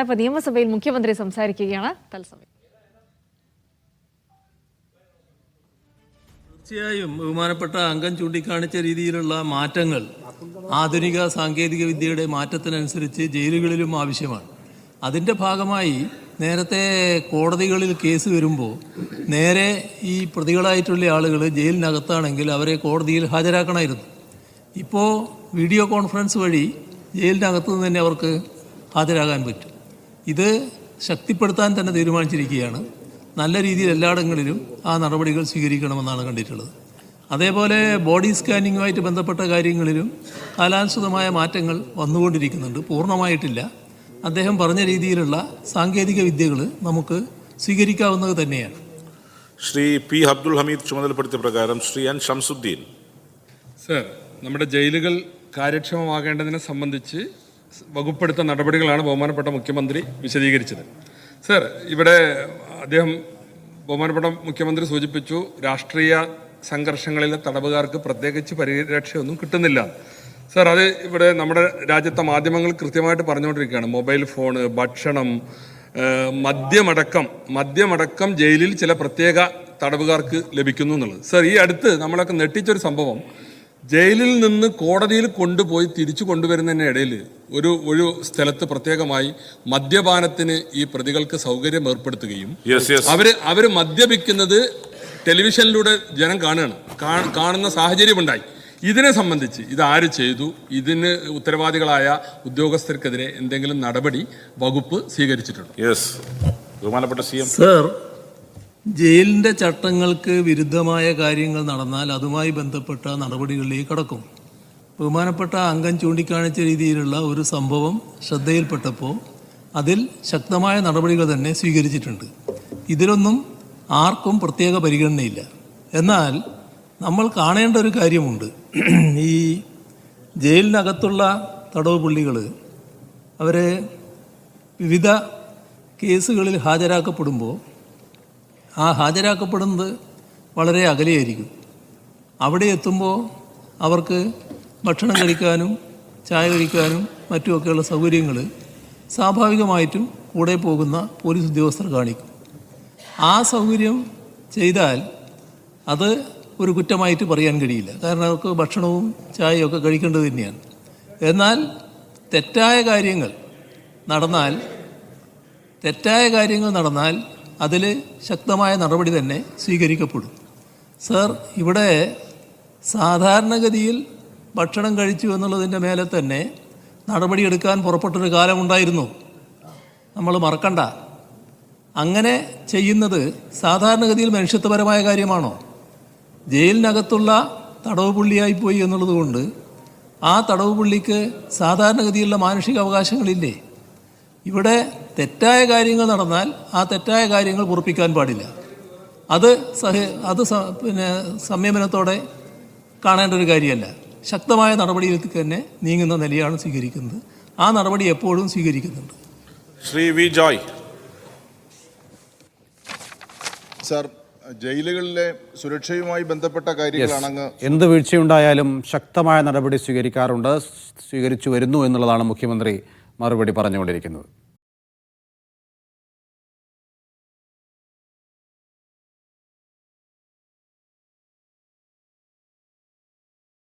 അപ്പോൾ നിയമസഭയിൽ മുഖ്യമന്ത്രി സംസാരിക്കുകയാണ്. തത്സമയം. തീർച്ചയായും ബഹുമാനപ്പെട്ട അംഗം ചൂണ്ടിക്കാണിച്ച രീതിയിലുള്ള മാറ്റങ്ങൾ ആധുനിക സാങ്കേതിക വിദ്യയുടെ മാറ്റത്തിനനുസരിച്ച് ജയിലുകളിലും ആവശ്യമാണ്. അതിന്റെ ഭാഗമായി നേരത്തെ കോടതികളിൽ കേസ് വരുമ്പോൾ നേരെ ഈ പ്രതികളായിട്ടുള്ള ആളുകൾ ജയിലിനകത്താണെങ്കിൽ അവരെ കോടതിയിൽ ഹാജരാക്കണമായിരുന്നു. ഇപ്പോൾ വീഡിയോ കോൺഫറൻസ് വഴി ജയിലിനകത്ത് നിന്ന് തന്നെ അവർക്ക് ഹാജരാകാൻ പറ്റും. ഇത് ശക്തിപ്പെടുത്താൻ തന്നെ തീരുമാനിച്ചിരിക്കുകയാണ്. നല്ല രീതിയിൽ എല്ലായിടങ്ങളിലും ആ നടപടികൾ സ്വീകരിക്കണമെന്നാണ് കണ്ടിട്ടുള്ളത്. അതേപോലെ ബോഡി സ്കാനിങ്ങുമായിട്ട് ബന്ധപ്പെട്ട കാര്യങ്ങളിലും കാലാനുസൃതമായ മാറ്റങ്ങൾ വന്നുകൊണ്ടിരിക്കുന്നുണ്ട്. പൂർണമായിട്ടില്ല. അദ്ദേഹം പറഞ്ഞ രീതിയിലുള്ള സാങ്കേതിക വിദ്യകൾ നമുക്ക് സ്വീകരിക്കാവുന്നത് തന്നെയാണ്. ശ്രീ പി അബ്ദുൽ ഹമീദ് ചുമതലപ്പെടുത്തിയ പ്രകാരം ശ്രീ എൻ ഷംസുദ്ദീൻ. സർ നമ്മുടെ ജയിലുകൾ കാര്യക്ഷമമാകേണ്ടതിനെ സംബന്ധിച്ച് വകുപ്പെടുത്ത നടപടികളാണ് ബഹുമാനപ്പെട്ട മുഖ്യമന്ത്രി വിശദീകരിച്ചത്. സർ ഇവിടെ അദ്ദേഹം ബഹുമാനപ്പെട്ട മുഖ്യമന്ത്രി സൂചിപ്പിച്ചു രാഷ്ട്രീയ സംഘർഷങ്ങളിലെ തടവുകാർക്ക് പ്രത്യേകിച്ച് പരിരക്ഷയൊന്നും കിട്ടുന്നില്ല. സർ അത് ഇവിടെ നമ്മുടെ രാജ്യത്തെ മാധ്യമങ്ങൾ കൃത്യമായിട്ട് പറഞ്ഞുകൊണ്ടിരിക്കുകയാണ്. മൊബൈൽ ഫോണ് ഭക്ഷണം മദ്യമടക്കം മദ്യമടക്കം ജയിലിൽ ചില പ്രത്യേക തടവുകാർക്ക് ലഭിക്കുന്നു എന്നുള്ളത്. സർ ഈ അടുത്ത് നമ്മളൊക്കെ നെട്ടിച്ചൊരു സംഭവം ജയിലിൽ നിന്ന് കോടതിയിൽ കൊണ്ടുപോയി തിരിച്ചു കൊണ്ടുവരുന്നതിന് ഇടയിൽ ഒരു ഒരു സ്ഥലത്ത് പ്രത്യേകമായി മദ്യപാനത്തിന് ഈ പ്രതികൾക്ക് സൗകര്യം ഏർപ്പെടുത്തുകയും അവർ അവർ മദ്യപിക്കുന്നത് ടെലിവിഷനിലൂടെ ജനം കാണുകയാണ്. കാണുന്ന കാണുന്ന സാഹചര്യമുണ്ടായി. ഇതിനെ സംബന്ധിച്ച് ഇത് ആര് ചെയ്തു? ഇതിന് ഉത്തരവാദികളായ ഉദ്യോഗസ്ഥർക്കെതിരെ എന്തെങ്കിലും നടപടി വകുപ്പ് സ്വീകരിച്ചിട്ടുണ്ടോ? യെസ് ബഹുമാനപ്പെട്ട സി എം. സർ ജയിലിന്റെ ചട്ടങ്ങൾക്ക് വിരുദ്ധമായ കാര്യങ്ങൾ നടന്നാൽ അതുമായി ബന്ധപ്പെട്ട നടപടികളിലേക്ക് കടക്കും. ബഹുമാനപ്പെട്ട അംഗം ചൂണ്ടിക്കാണിച്ച രീതിയിലുള്ള ഒരു സംഭവം ശ്രദ്ധയിൽപ്പെട്ടപ്പോൾ അതിൽ ശക്തമായ നടപടികൾ തന്നെ സ്വീകരിച്ചിട്ടുണ്ട്. ഇതിലൊന്നും ആർക്കും പ്രത്യേക പരിഗണനയില്ല. എന്നാൽ നമ്മൾ കാണേണ്ട ഒരു കാര്യമുണ്ട്. ഈ ജയിലിനകത്തുള്ള തടവ് പുള്ളികൾ അവരെ വിവിധ കേസുകളിൽ ഹാജരാക്കപ്പെടുമ്പോൾ ആ ഹാജരാക്കപ്പെടുന്നത് വളരെ അകലെയായിരിക്കും. അവിടെ എത്തുമ്പോൾ അവർക്ക് ഭക്ഷണം കഴിക്കാനും ചായ കഴിക്കാനും മറ്റുമൊക്കെയുള്ള സൗകര്യങ്ങൾ സ്വാഭാവികമായിട്ടും കൂടെ പോകുന്ന പോലീസ് ഉദ്യോഗസ്ഥർ കാണിക്കും. ആ സൗകര്യം ചെയ്താൽ അത് ഒരു കുറ്റമായിട്ട് പറയാൻ കഴിയില്ല. കാരണം അവർക്ക് ഭക്ഷണവും ചായയും ഒക്കെ കഴിക്കേണ്ടത് തന്നെയാണ്. എന്നാൽ തെറ്റായ കാര്യങ്ങൾ നടന്നാൽ തെറ്റായ കാര്യങ്ങൾ നടന്നാൽ അതിൽ ശക്തമായ നടപടി തന്നെ സ്വീകരിക്കപ്പെടും. സർ ഇവിടെ സാധാരണഗതിയിൽ ഭക്ഷണം കഴിച്ചു എന്നുള്ളതിന്റെ മേലെ തന്നെ നടപടിയെടുക്കാൻ പുറപ്പെട്ടൊരു കാലമുണ്ടായിരുന്നു നമ്മൾ മറക്കണ്ട. അങ്ങനെ ചെയ്യുന്നത് സാധാരണഗതിയിൽ മനുഷ്യത്വപരമായ കാര്യമാണോ? ജയിലിനകത്തുള്ള തടവ് പുള്ളിയായി പോയി എന്നുള്ളതുകൊണ്ട് ആ തടവ് പുള്ളിക്ക് സാധാരണഗതിയിലുള്ള മാനുഷിക അവകാശങ്ങളില്ലേ ഇവിടെ തെറ്റായ കാര്യങ്ങൾ നടന്നാൽ ആ തെറ്റായ കാര്യങ്ങൾ പൊറപ്പിക്കാൻ പാടില്ല. അത് സഹ അത് സ- പിന്നെ സംയമനത്തോടെ കാണേണ്ട ഒരു കാര്യമല്ല. ശക്തമായ നടപടിയിലേക്ക് തന്നെ നീങ്ങുന്ന നിലയാണ് സ്വീകരിക്കുന്നത്. ആ നടപടി എപ്പോഴും സ്വീകരിക്കുന്നുണ്ട്. ശ്രീ വി ജോയ്. സാർ ജയിലുകളിലെ സുരക്ഷയുമായി ബന്ധപ്പെട്ട കാര്യങ്ങളാണ് അങ്ങ് എന്ത് വീഴ്ചയുണ്ടായാലും ശക്തമായ നടപടി സ്വീകരിക്കാറുണ്ട് സ്വീകരിച്ചു വരുന്നു എന്നുള്ളതാണ് മുഖ്യമന്ത്രി മറുപടി പറഞ്ഞുകൊണ്ടിരിക്കുന്നത്.